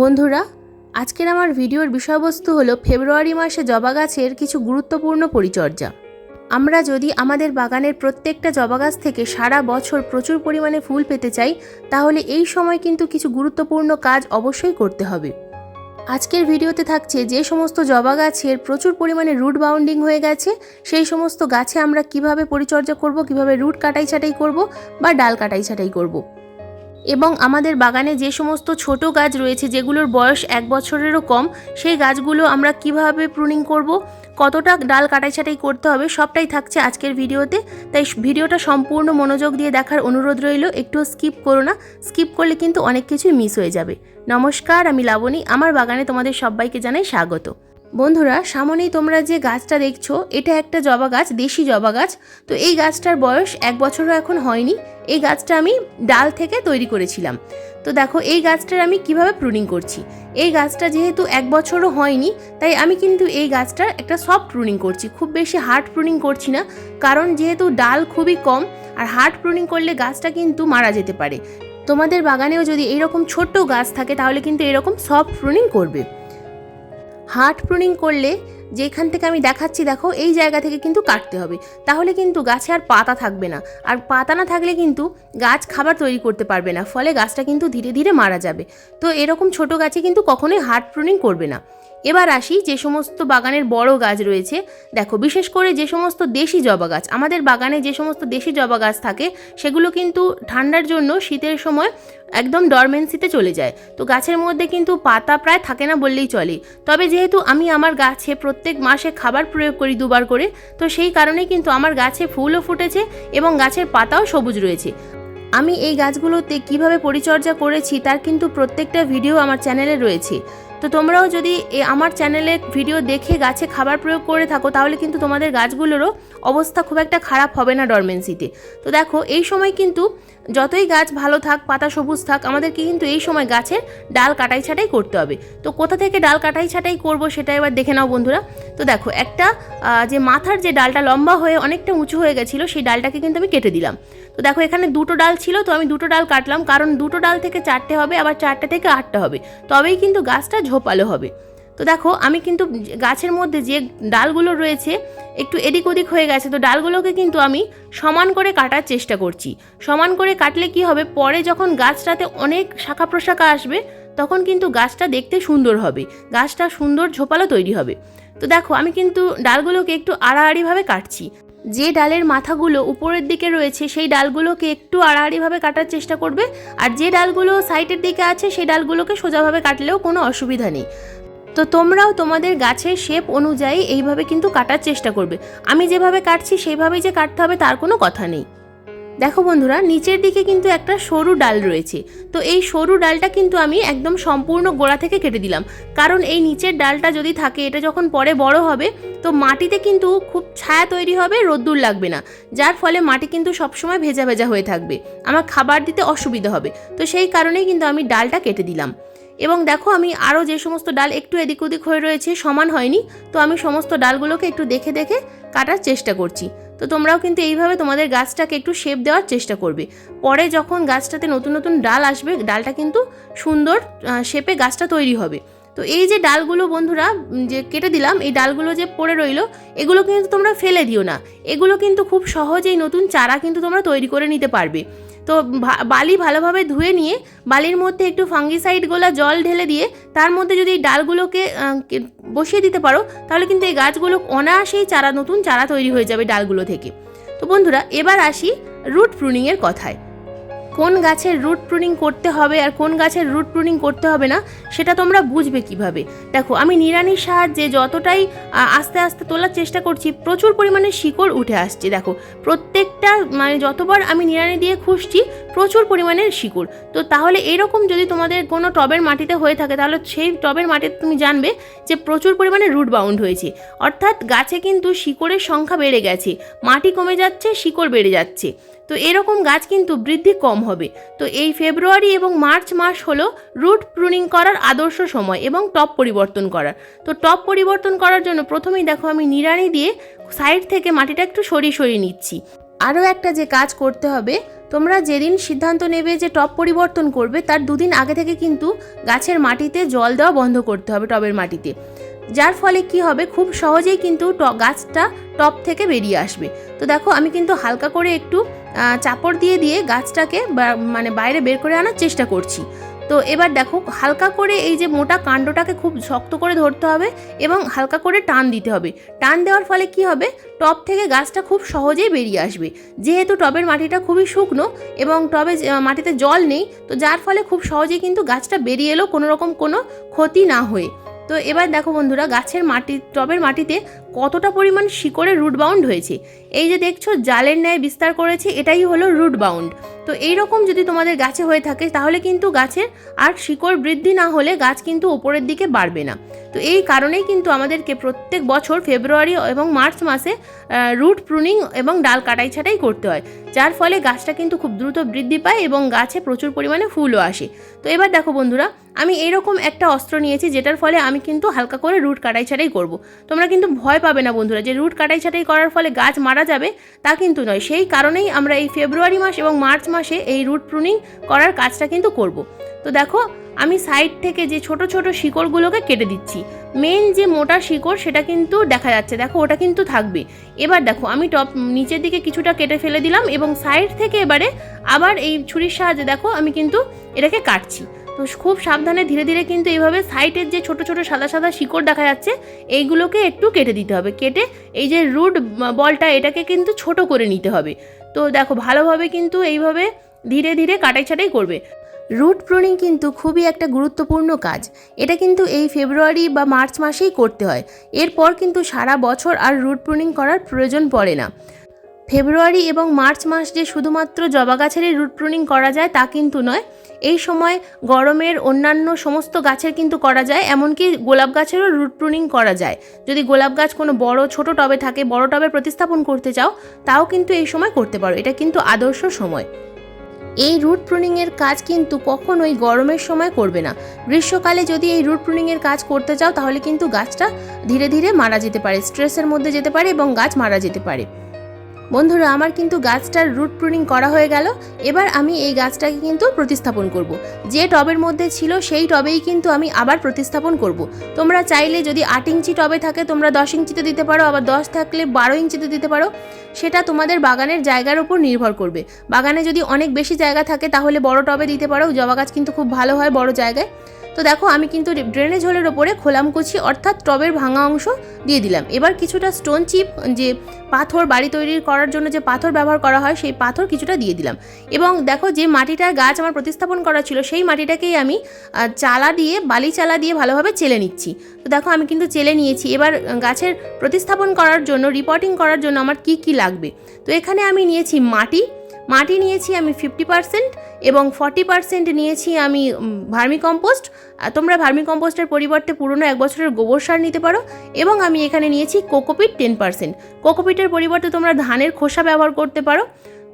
বন্ধুরা, আজকের আমার ভিডিওর বিষয়বস্তু হলো ফেব্রুয়ারি মাসে জবা গাছের কিছু গুরুত্বপূর্ণ পরিচর্যা। আমরা যদি আমাদের বাগানের প্রত্যেকটা জবা গাছ থেকে সারা বছর প্রচুর পরিমাণে ফুল পেতে চাই, তাহলে এই সময় কিন্তু কিছু গুরুত্বপূর্ণ কাজ অবশ্যই করতে হবে। আজকের ভিডিওতে থাকছে যে সমস্ত জবা গাছের প্রচুর পরিমাণে রুট বাউন্ডিং হয়ে গেছে, সেই সমস্ত গাছে আমরা কীভাবে পরিচর্যা করব, কীভাবে রুট কাটাই ছাটাই করব বা ডাল কাটাই ছাটাই করব। এবং আমাদের বাগানে যে সমস্ত ছোট গাছ রয়েছে, যেগুলোর বয়স এক বছরেরও কম, সেই গাছগুলো আমরা কীভাবে প্রুনিং করব, কতটা ডাল কাটাই ছাটাই করতে হবে, সবটাই থাকছে আজকের ভিডিওতে। তাই ভিডিওটা সম্পূর্ণ মনোযোগ দিয়ে দেখার অনুরোধ রইল, একটু স্কিপ করো না। স্কিপ করলে কিন্তু অনেক কিছুই মিস হয়ে যাবে। নমস্কার, আমি লাবণী, আমার বাগানে তোমাদের সবাইকে জানাই স্বাগত। বন্ধুরা, সামনেই তোমরা যে গাছটা দেখছ, এটা একটা জবা গাছ, দেশি জবা গাছ। তো এই গাছটার বয়স এক বছরও এখন হয়নি। এই গাছটা আমি ডাল থেকে তৈরি করেছিলাম। তো দেখো, এই গাছটার আমি কীভাবে প্রুনিং করছি? এই গাছটা যেহেতু এক বছরও হয়নি, তাই আমি কিন্তু এই গাছটার একটা সফট প্রুনিং করছি। খুব বেশি হার্ড প্রুনিং করছি না, কারণ যেহেতু ডাল খুবই কম, আর হার্ড প্রুনিং করলে গাছটা কিন্তু মারা যেতে পারে। তোমাদের বাগানেও যদি এইরকম ছোট্ট গাছ থাকে, তাহলে কিন্তু এরকম সফট প্রুনিং করবে। হার্ড প্রুনিং করলে যেখান থেকে আমি দেখাচ্ছি, দেখো, এই জায়গা থেকে কিন্তু কাটতে হবে। তাহলে কিন্তু গাছে আর পাতা থাকবে না। আর পাতা না থাকলে কিন্তু গাছ খাবার তৈরি করতে পারবে না। ফলে গাছটা কিন্তু ধীরে ধীরে মারা যাবে। তো এরকম ছোট গাছে কিন্তু কখনোই হার্ট প্রুনিং করবে না। এবার আসি যে সমস্ত বাগানের বড় গাছ রয়েছে। দেখো, বিশেষ করে যে সমস্ত দেশি জবা গাছ, আমাদের বাগানে যে সমস্ত দেশি জবা গাছ থাকে, সেগুলো কিন্তু ঠান্ডার জন্য শীতের সময় একদম ডরমেন্সিতে চলে যায়। তো গাছের মধ্যে কিন্তু পাতা প্রায় থাকে না বললেই চলে। তবে যেহেতু আমি আমার গাছে প্রত্যেক মাসে খাবার প্রয়োগ করি দুবার করে, তো সেই কারণেই কিন্তু আমার গাছে ফুলও ফুটেছে এবং গাছের পাতাও সবুজ রয়েছে। আমি এই গাছগুলোতে কীভাবে পরিচর্যা করেছি, তার কিন্তু প্রত্যেকটা ভিডিও আমার চ্যানেলে রয়েছে। তো তোমরাও যদি আমার চ্যানেলে ভিডিও দেখে গাছে খাবার প্রয়োগ করে থাকো, তাহলে কিন্তু তোমাদের গাছগুলোরও অবস্থা খুব একটা খারাপ হবে না ডরমেন্সিতে তো দেখো, এই সময় কিন্তু যতই গাছ ভালো থাক, পাতা সবুজ থাক, আমাদেরকে কিন্তু এই সময় গাছের ডাল কাটাই ছাটাই করতে হবে। তো কোথা থেকে ডাল কাটাই ছাটাই করব সেটা এবার দেখে নাও বন্ধুরা। তো দেখো, একটা যে মাথার যে ডালটা লম্বা হয়ে অনেকটা উঁচু হয়ে গেছিল, সেই ডালটাকে কিন্তু আমি কেটে দিলাম। তো দেখো, এখানে দুটো ডাল ছিল, তো আমি দুটো ডাল কাটলাম। কারণ দুটো ডাল থেকে চারটে হবে, আবার চারটে থেকে আটটা হবে। তবেই কিন্তু গাছটা ঝোপালো হবে। তো দেখো, আমি কিন্তু গাছের মধ্যে যে ডালগুলো রয়েছে, একটু এদিক ওদিক হয়ে গেছে। তো ডালগুলোকে কিন্তু আমি সমান করে কাটার চেষ্টা করছি। সমান করে কাটলে কি হবে? পরে যখন গাছটাতে অনেক শাখা প্রশাখা আসবে, তখন কিন্তু গাছটা দেখতে সুন্দর হবে। গাছটা সুন্দর ঝোপালো তৈরি হবে। তো দেখো, আমি কিন্তু ডালগুলোকে একটু আড়াআড়িভাবে কাটছি। যে ডালের মাথাগুলো উপরের দিকে রয়েছে, সেই ডালগুলোকে একটু আড়াআড়িভাবে কাটার চেষ্টা করবে। আর যে ডালগুলো সাইডের দিকে আছে সেই ডালগুলোকে সোজাভাবে কাটলেও কোনো অসুবিধা নেই। তো তোমরাও তোমাদের গাছের শেপ অনুযায়ী এইভাবে কিন্তু কাটার চেষ্টা করবে। আমি যেভাবে কাটছি সেইভাবেই যে কাটতে হবে, তার কোনো কথা নেই। দেখো বন্ধুরা, নিচের দিকে কিন্তু একটা সরু ডাল রয়েছে। তো এই সরু ডালটা কিন্তু আমি একদম সম্পূর্ণ গোড়া থেকে কেটে দিলাম। কারণ এই নিচের ডালটা যদি থাকে, এটা যখন পরে বড় হবে, তো মাটিতে কিন্তু খুব ছায়া তৈরি হবে, রোদ্দুর লাগবে না। যার ফলে মাটি কিন্তু সবসময় ভেজা ভেজা হয়ে থাকবে। আমার খাবার দিতে অসুবিধা হবে। তো সেই কারণেই কিন্তু আমি ডালটা কেটে দিলাম। এবং দেখো, আমি আরও যে সমস্ত ডাল একটু এদিক ওদিক হয়ে রয়েছে, সমান হয়নি। তো আমি সমস্ত ডালগুলোকে একটু দেখে দেখে কাটার চেষ্টা করছি। তো তোমরাও কিন্তু এইভাবে তোমাদের গাছটাকে একটু শেপ দেওয়ার চেষ্টা করবে। পরে যখন গাছটাতে নতুন নতুন ডাল আসবে, ডালটা কিন্তু সুন্দর শেপে গাছটা তৈরি হবে। তো এই যে ডালগুলো বন্ধুরা যে কেটে দিলাম, এই ডালগুলো যে পড়ে রইল, এগুলো কিন্তু তোমরা ফেলে দিও না। এগুলো কিন্তু খুব সহজেই নতুন চারা কিন্তু তোমরা তৈরি করে নিতে পারবে। তো বালি ভালোভাবে ধুয়ে নিয়ে বালির মধ্যে একটু ফাঙ্গিসাইড গোলা জল ঢেলে দিয়ে তার মধ্যে যদি ডালগুলোকে বসিয়ে দিতে পারো, তাহলে কিন্তু এই গাছগুলো অনায়াসেই চারা, নতুন চারা তৈরি হয়ে যাবে ডালগুলো থেকে। তো বন্ধুরা, এবার আসি রুট প্রুনিংয়ের কথায়। কোন গাছের রুট প্রুনিং করতে হবে আর কোন গাছের রুট প্রুনিং করতে হবে না, সেটা তোমরা বুঝবে কীভাবে। দেখো, আমি নিড়ানির সাহায্যে যতটাই আস্তে আস্তে তোলার চেষ্টা করছি, প্রচুর পরিমাণে শিকড় উঠে আসছে। দেখো, প্রত্যেকটা মানে যতবার আমি নিড়ানি দিয়ে খুঁজছি, প্রচুর পরিমাণের শিকড়। তো তাহলে এরকম যদি তোমাদের কোনো টবের মাটিতে হয়ে থাকে, তাহলে সেই টবের মাটিতে তুমি জানবে যে প্রচুর পরিমাণে রুট বাউন্ড হয়েছে। অর্থাৎ গাছে কিন্তু শিকড়ের সংখ্যা বেড়ে গেছে, মাটি কমে যাচ্ছে, শিকড় বেড়ে যাচ্ছে। তো এরকম গাছ কিন্তু বৃদ্ধি কম হবে। তো এই ফেব্রুয়ারি এবং মার্চ মাস হলো রুট প্রুনিং করার আদর্শ সময় এবং টপ পরিবর্তন করার। তো টপ পরিবর্তন করার জন্য প্রথমেই দেখো আমি নিড়ানি দিয়ে সাইড থেকে মাটিটা একটু সরিয়ে সরিয়ে নিচ্ছি। আরও একটা যে কাজ করতে হবে, তোমরা যেদিন সিদ্ধান্ত নেবে যে টব পরিবর্তন করবে, তার দুদিন আগে থেকে কিন্তু গাছের মাটিতে জল দেওয়া বন্ধ করতে হবে টবের মাটিতে। যার ফলে কি হবে, খুব সহজেই কিন্তু গাছটা টব থেকে বেরিয়ে আসবে। তো দেখো আমি কিন্তু হালকা করে একটু চাপড় দিয়ে দিয়ে গাছটাকে মানে বাইরে বের করে আনার চেষ্টা করছি। তো এবার দেখো, হালকা করে এই যে মোটা কাণ্ডটাকে খুব শক্ত করে ধরতে হবে এবং হালকা করে টান দিতে হবে। টান দেওয়ার ফলে কি হবে? টব থেকে গাছটা খুব সহজেই বেরিয়ে আসবে। যেহেতু টবের মাটিটা খুবই শুকনো এবং টবে মাটিতে জল নেই, তো যার ফলে খুব সহজেই কিন্তু গাছটা বেরিয়ে এলো কোনো রকম কোনো ক্ষতি না হয়ে। তো এবার দেখো বন্ধুরা, গাছের মাটি, টবের মাটিতে কতটা পরিমাণ শিকড়ে রুট বাউন্ড হয়েছে? এই যে দেখছ, জালের ন্যায় বিস্তার করেছে, এটাই হলো রুট বাউন্ড তো এই রকম যদি তোমাদের গাছে হয়ে থাকে, তাহলে কিন্তু গাছের আর শিকড় বৃদ্ধি না হলে গাছ কিন্তু ওপরের দিকে বাড়বে না। তো এই কারণেই কিন্তু আমাদেরকে প্রত্যেক বছর ফেব্রুয়ারি এবং মার্চ মাসে রুট প্রুনিং এবং ডাল কাটাই ছাটাই করতে হয়। যার ফলে গাছটা কিন্তু খুব দ্রুত বৃদ্ধি পায় এবং গাছে প্রচুর পরিমাণে ফুলও আসে। তো এবার দেখো বন্ধুরা আমি এইরকম একটা অস্ত্র নিয়েছি, যেটার ফলে আমি কিন্তু হালকা করে রুট কাটাই ছাটাই করব। তোমরা কিন্তু ভয় পাবে না বন্ধুরা যে রুট কাটাই ছাটাই করার ফলে গাছ মারা যাবে, তা কিন্তু নয়। সেই কারণেই আমরা এই ফেব্রুয়ারি মাস এবং মার্চ মাসে এই রুট প্রুনিং করার কাজটা কিন্তু করব। তো দেখো, আমি সাইড থেকে যে ছোট ছোট শিকড়গুলোকে কেটে দিচ্ছি। মেন যে মোটা শিকড়, সেটা কিন্তু দেখা যাচ্ছে। দেখো, ওটা কিন্তু থাকবে। এবার দেখো, আমি টপ নিচের দিকে কিছুটা কেটে ফেলে দিলাম এবং সাইড থেকে এবারে আবার এই ছুরির সাহায্যে দেখো, আমি কিন্তু এটাকে কাটছি। তো খুব সাবধানে ধীরে ধীরে কিন্তু এইভাবে সাইডের যে ছোট ছোট সাদা সাদা শিকড় দেখা যাচ্ছে, এইগুলোকে একটু কেটে দিতে হবে। কেটে এই যে রুট বলটা এটাকে কিন্তু ছোট করে নিতে হবে। তো দেখো ভালোভাবে কিন্তু এইভাবে ধীরে ধীরে কাটাই ছাটাই করবে। রুট প্রুনিং কিন্তু খুবই একটা গুরুত্বপূর্ণ কাজ। এটা কিন্তু এই ফেব্রুয়ারি বা মার্চ মাসেই করতে হয়। এরপর কিন্তু সারা বছর আর রুট প্রুনিং করার প্রয়োজন পড়ে না। ফেব্রুয়ারি এবং মার্চ মাস যে শুধুমাত্র জবা গাছেরই রুট প্রুনিং করা যায় তা কিন্তু নয়, এই সময় গরমের অন্যান্য সমস্ত গাছের কিন্তু করা যায়, এমনকি গোলাপ গাছেরও রুট প্রুনিং করা যায়। যদি গোলাপ গাছ কোনো বড়, ছোট টবে থাকে, বড় টবে প্রতিস্থাপন করতে চাও, তাও কিন্তু এই সময় করতে পারো, এটা কিন্তু আদর্শ সময়। এই রুট প্রুনিংয়ের কাজ কিন্তু কখনোই গরমের সময় করবে না। গ্রীষ্মকালে যদি এই রুট প্রুনিংয়ের কাজ করতে চাও, তাহলে কিন্তু গাছটা ধীরে ধীরে মারা যেতে পারে, স্ট্রেসের মধ্যে যেতে পারে এবং গাছ মারা যেতে পারে। বন্ধুরা, আমার কিন্তু গাছটার রুট প্রুনিং করা হয়ে গেল। এবার আমি এই গাছটাকে কিন্তু প্রতিস্থাপন করব। যে টবের মধ্যে ছিল সেই টবেই কিন্তু আমি আবার প্রতিস্থাপন করব। তোমরা চাইলে যদি আট ইঞ্চি টবে থাকে, তোমরা দশ ইঞ্চিতে দিতে পারো, আবার দশ থাকলে বারো ইঞ্চিতে দিতে পারো। সেটা তোমাদের বাগানের জায়গার উপর নির্ভর করবে। বাগানে যদি অনেক বেশি জায়গা থাকে, তাহলে বড় টবে দিতে পারো। জবা গাছ কিন্তু খুব ভালো হয় বড় জায়গায়। তো দেখো, আমি কিন্তু ড্রেনেজ হোলের ওপরে খোলামকুচি অর্থাৎ টবের ভাঙা অংশ দিয়ে দিলাম। এবার কিছুটা স্টোন চিপ, যে পাথর, বাড়ি তৈরি করার জন্য যে পাথর ব্যবহার করা হয়, সেই পাথর কিছুটা দিয়ে দিলাম। এবং দেখো, যে মাটিটার গাছ আমার প্রতিস্থাপন করা ছিল, সেই মাটিটাকেই আমি চালা দিয়ে, বালি চালা দিয়ে ভালোভাবে চেলে নিচ্ছি। তো দেখো, আমি কিন্তু চেলে নিয়েছি। এবার গাছের প্রতিস্থাপন করার জন্য রিপোর্টিং করার জন্য আমার কি কি লাগবে? তো এখানে আমি নিয়েছি মাটি। মাটি নিয়েছি আমি ফিফটি পার্সেন্ট এবং ফর্টি পার্সেন্ট নিয়েছি আমি ভার্মি কম্পোস্ট তোমরা ভার্মি কম্পোস্টের পরিবর্তে পুরনো এক বছরের গোবর সার নিতে পারো এবং আমি এখানে নিয়েছি কোকোপিট টেন পার্সেন্ট কোকোপিটের পরিবর্তে তোমরা ধানের খোসা ব্যবহার করতে পারো।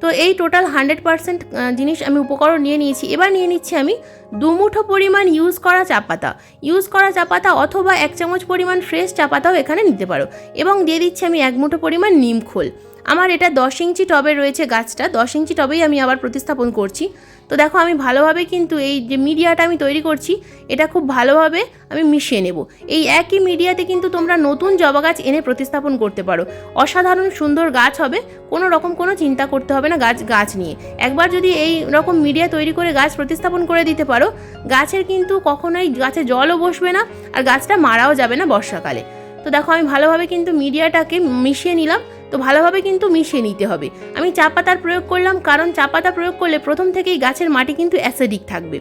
তো এই টোটাল হান্ড্রেড পার্সেন্ট জিনিস আমি উপকরণ নিয়ে নিয়েছি। এবার নিয়ে নিচ্ছি আমি দুমুঠো পরিমাণ ইউজ করা চা পাতা। ইউজ করা চা পাতা অথবা এক চামচ পরিমাণ ফ্রেশ চা পাতাও এখানে নিতে পারো। এবং দিয়ে দিচ্ছি আমি এক মুঠো পরিমাণ নিম খোল। আমার এটা দশ ইঞ্চি টবে রয়েছে গাছটা, দশ ইঞ্চি টবেই আমি আবার প্রতিস্থাপন করছি। তো দেখো, আমি ভালোভাবে কিন্তু এই যে মিডিয়াটা আমি তৈরি করছি, এটা খুব ভালোভাবে আমি মিশিয়ে নেব। এই একই মিডিয়াতে কিন্তু তোমরা নতুন জবা গাছ এনে প্রতিস্থাপন করতে পারো। অসাধারণ সুন্দর গাছ হবে, কোনো রকম কোনো চিন্তা করতে হবে না গাছ গাছ নিয়ে। একবার যদি এই রকম মিডিয়া তৈরি করে গাছ প্রতিস্থাপন করে দিতে পারো, গাছের কিন্তু কখনোই গাছে জলও বসবে না, আর গাছটা মারাও যাবে না বর্ষাকালে। তো দেখো, আমি ভালোভাবে কিন্তু মিডিয়াটাকে মিশিয়ে নিলাম। তো ভালোভাবে কিন্তু মিশিয়ে নিতে হবে। আমি চা পাতার প্রয়োগ করলাম, কারণ চা পাতা প্রয়োগ করলে প্রথম থেকেই গাছের মাটি কিন্তু অ্যাসিডিক থাকবে।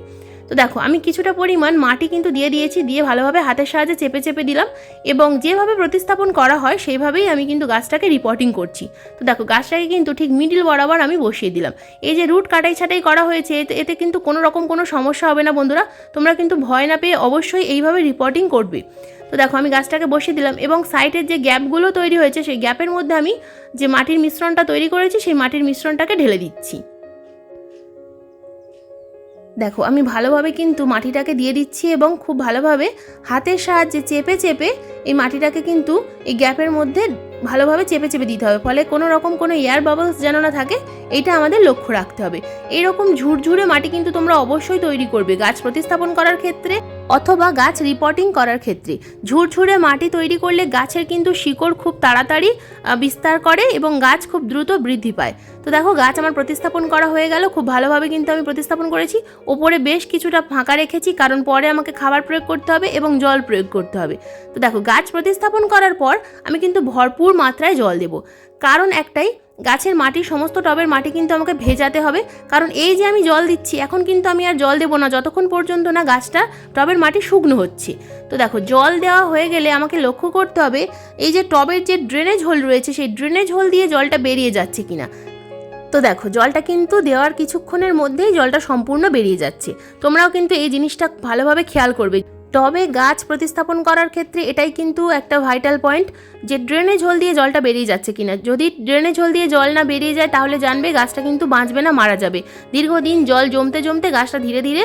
তো দেখো, আমি কিছুটা পরিমাণ মাটি কিন্তু দিয়ে দিয়েছি, দিয়ে ভালোভাবে হাতের সাহায্যে চেপে চেপে দিলাম এবং যেভাবে প্রতিস্থাপন করা হয়, সেইভাবেই আমি কিন্তু গাছটাকে রিপোর্টিং করছি। তো দেখো, গাছটাকে কিন্তু ঠিক মিডিল বরাবর আমি বসিয়ে দিলাম। এই যে রুট কাটাই ছাটাই করা হয়েছে, এতে কিন্তু কোনো রকম কোনো সমস্যা হবে না বন্ধুরা, তোমরা কিন্তু ভয় না পেয়ে অবশ্যই এইভাবে রিপোর্টিং করবে। তো দেখো, আমি গাছটাকে বসিয়ে দিলাম এবং সাইডের যে গ্যাপগুলো তৈরি হয়েছে, সেই গ্যাপের মধ্যে আমি যে মাটির মিশ্রণটা তৈরি করেছি, সেই মাটির মিশ্রণটাকে ঢেলে দিচ্ছি। দেখো, আমি ভালোভাবে কিন্তু মাটিটাকে দিয়ে দিচ্ছি এবং খুব ভালোভাবে হাতের সাহায্যে চেপে চেপে এই মাটিটাকে কিন্তু এই গ্যাপের মধ্যে ভালোভাবে চেপে চেপে দিতে হবে। ফলে কোনো রকম কোনো এয়ার বাবলস যেন না থাকে এইটা আমাদের লক্ষ্য রাখতে হবে। এইরকম ঝুরঝুরে মাটি কিন্তু তোমরা অবশ্যই তৈরি করবে গাছ প্রতিস্থাপন করার ক্ষেত্রে অথবা গাছ রিপোর্টিং করার ক্ষেত্রে। ঝুরঝুরে মাটি তৈরি করলে গাছের কিন্তু শিকড় খুব তাড়াতাড়ি বিস্তার করে এবং গাছ খুব দ্রুত বৃদ্ধি পায়। তো দেখো, গাছ আমার প্রতিস্থাপন করা হয়ে গেল। খুব ভালোভাবে কিন্তু আমি প্রতিস্থাপন করেছি। ওপরে বেশ কিছুটা ফাঁকা রেখেছি, কারণ পরে আমাকে খাবার প্রয়োগ করতে হবে এবং জল প্রয়োগ করতে হবে। তো দেখো, গাছ প্রতিস্থাপন করার পর আমি কিন্তু ভরপুর মাত্রায় জল দেব। কারণ একটাই, গাছের মাটি সমস্ত টবের মাটি কিন্তু আমাকে ভেজাতে হবে। কারণ এই যে আমি জল দিচ্ছি, এখন কিন্তু আমি আর জল দেবো না, যতক্ষণ পর্যন্ত না গাছটা টবের মাটি শুকনো হচ্ছে। তো দেখো, জল দেওয়া হয়ে গেলে আমাকে লক্ষ্য করতে হবে, এই যে টবের যে ড্রেনেজ হোল রয়েছে, সেই ড্রেনেজ হোল দিয়ে জলটা বেরিয়ে যাচ্ছে কিনা। তো দেখো, জলটা কিন্তু দেওয়ার কিছুক্ষণের মধ্যেই জলটা সম্পূর্ণ বেরিয়ে যাচ্ছে। তোমরাও কিন্তু এই জিনিসটা ভালোভাবে খেয়াল করবে। টবে গাছ প্রতিস্থাপন করার ক্ষেত্রে এটাই কিন্তু একটা ভাইটাল পয়েন্ট যে ড্রেনেজ হোল দিয়ে জলটা বেরিয়ে যাচ্ছে কিনা। যদি ড্রেনেজ হোল দিয়ে জল না বেরিয়ে যায়, তাহলে জানবে গাছটা কিন্তু বাঁচবে না, মারা যাবে। দীর্ঘদিন জল জমতে জমতে গাছটা ধীরে ধীরে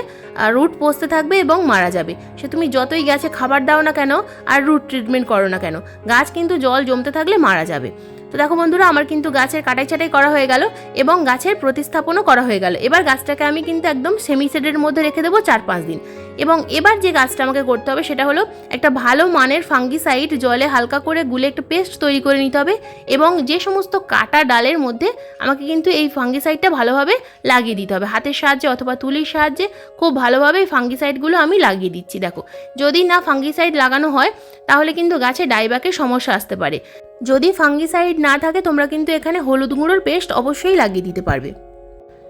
রুট পচতে থাকবে এবং মারা যাবে। সে তুমি যতই গাছে খাবার দাও না কেন, আর রুট ট্রিটমেন্ট করো না কেন, গাছ কিন্তু জল জমতে থাকলে মারা যাবে। তো দেখো বন্ধুরা, আমার কিন্তু গাছের কাটাই ছাটাই করা হয়ে গেল এবং গাছের প্রতিস্থাপনও করা হয়ে গেল। এবার গাছটাকে আমি কিন্তু একদম সেমি শেডের মধ্যে রেখে দেবো চার পাঁচ দিন। এবং এবার যে গাছটা আমাকে করতে হবে সেটা হলো একটা ভালো মানের ফাঙ্গিসাইড জলে হালকা করে গুলে একটা পেস্ট তৈরি করে নিতে হবে এবং যে সমস্ত কাটা ডালের মধ্যে আমাকে কিন্তু এই ফাঙ্গিসাইডটা ভালোভাবে লাগিয়ে দিতে হবে। হাতের সাহায্যে অথবা তুলির সাহায্যে খুব ভালোভাবে এই ফাঙ্গিসাইডগুলো আমি লাগিয়ে দিচ্ছি। দেখো, যদি না ফাঙ্গিসাইড লাগানো হয় তাহলে কিন্তু গাছে ডাইব্যাকের সমস্যা আসতে পারে। যদি ফাঙ্গিসাইড না থাকে, তোমরা কিন্তু এখানে হলুদ গুঁড়োর পেস্ট অবশ্যই লাগিয়ে দিতে পারবে।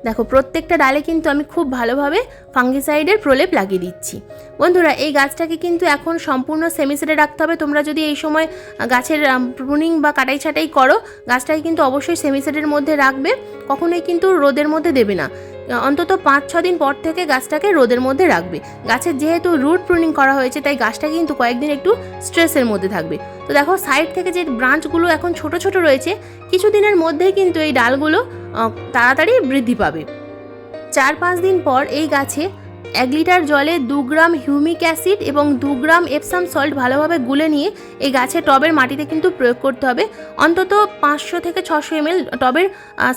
দেখো, প্রত্যেকটা ডালে কিন্তু আমি খুব ভালোভাবে ফাঙ্গিসাইডের প্রলেপ লাগিয়ে দিচ্ছি। বন্ধুরা, এই গাছটাকে কিন্তু এখন সম্পূর্ণ সেমিসেটে রাখতে হবে। তোমরা যদি এই সময় গাছের প্রুনিং বা কাটাই ছাটাই করো, গাছটাকে কিন্তু অবশ্যই সেমিসেটের মধ্যে রাখবে। কখনোই কিন্তু রোদের মধ্যে দেবে না। অন্তত পাঁচ ছ দিন পর থেকে গাছটাকে রোদের মধ্যে রাখবে। গাছের যেহেতু রুট প্রুনিং করা হয়েছে, তাই গাছটা কিন্তু কয়েকদিন একটু স্ট্রেসের মধ্যে থাকবে। তো দেখো সাইড থেকে যে ব্রাঞ্চগুলো এখন ছোট ছোট রয়েছে, কিছুদিনের মধ্যেই কিন্তু এই ডালগুলো তাড়াতাড়ি বৃদ্ধি পাবে। চার পাঁচ দিন পর এই গাছে এক লিটার জলে দু গ্রাম হিউমিক অ্যাসিড এবং দু গ্রাম এপসাম সল্ট ভালোভাবে গুলে নিয়ে এই গাছে টবের মাটিতে কিন্তু প্রয়োগ করতে হবে। অন্তত পাঁচশো থেকে ছশো এমএল টবের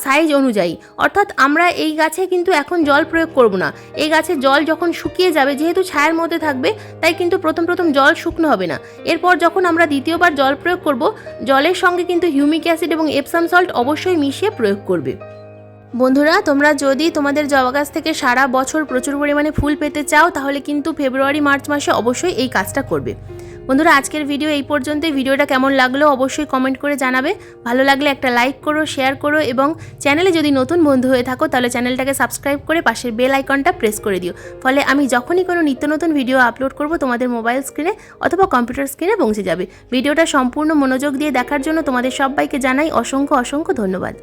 সাইজ অনুযায়ী। অর্থাৎ আমরা এই গাছে কিন্তু এখন জল প্রয়োগ করব না। এই গাছে জল যখন শুকিয়ে যাবে, যেহেতু ছায়ের মধ্যে থাকবে, তাই কিন্তু প্রথম প্রথম জল শুকনো হবে না। এরপর যখন আমরা দ্বিতীয়বার জল প্রয়োগ করব, জলের সঙ্গে কিন্তু হিউমিক অ্যাসিড এবং এপসাম সল্ট অবশ্যই মিশিয়ে প্রয়োগ করবে। বন্ধুরা, তোমরা যদি তোমাদের জবা গাছ থেকে সারা বছর প্রচুর পরিমাণে ফুল পেতে চাও, তাহলে কিন্তু ফেব্রুয়ারি, মার্চ মাসে অবশ্যই এই কাজটা করবে। বন্ধুরা, আজকের ভিডিও এই পর্যন্তই। ভিডিওটা কেমন লাগল অবশ্যই কমেন্ট করে জানাবে। ভালো লাগলে একটা লাইক করো শেয়ার করো এবং চ্যানেলে যদি নতুন বন্ধু হয়ে থাকো, তাহলে চ্যানেলটাকে সাবস্ক্রাইব করে পাশের বেল আইকনটা প্রেস করে দিও। ফলে আমি যখনই কোনো নিত্য নতুন ভিডিও আপলোড করব, তোমাদের মোবাইল স্ক্রিনে অথবা কম্পিউটার স্ক্রিনে পৌঁছে যাবে। ভিডিওটা সম্পূর্ণ মনোযোগ দিয়ে দেখার জন্য তোমাদের সবাইকে জানাই অসংখ্য অসংখ্য ধন্যবাদ।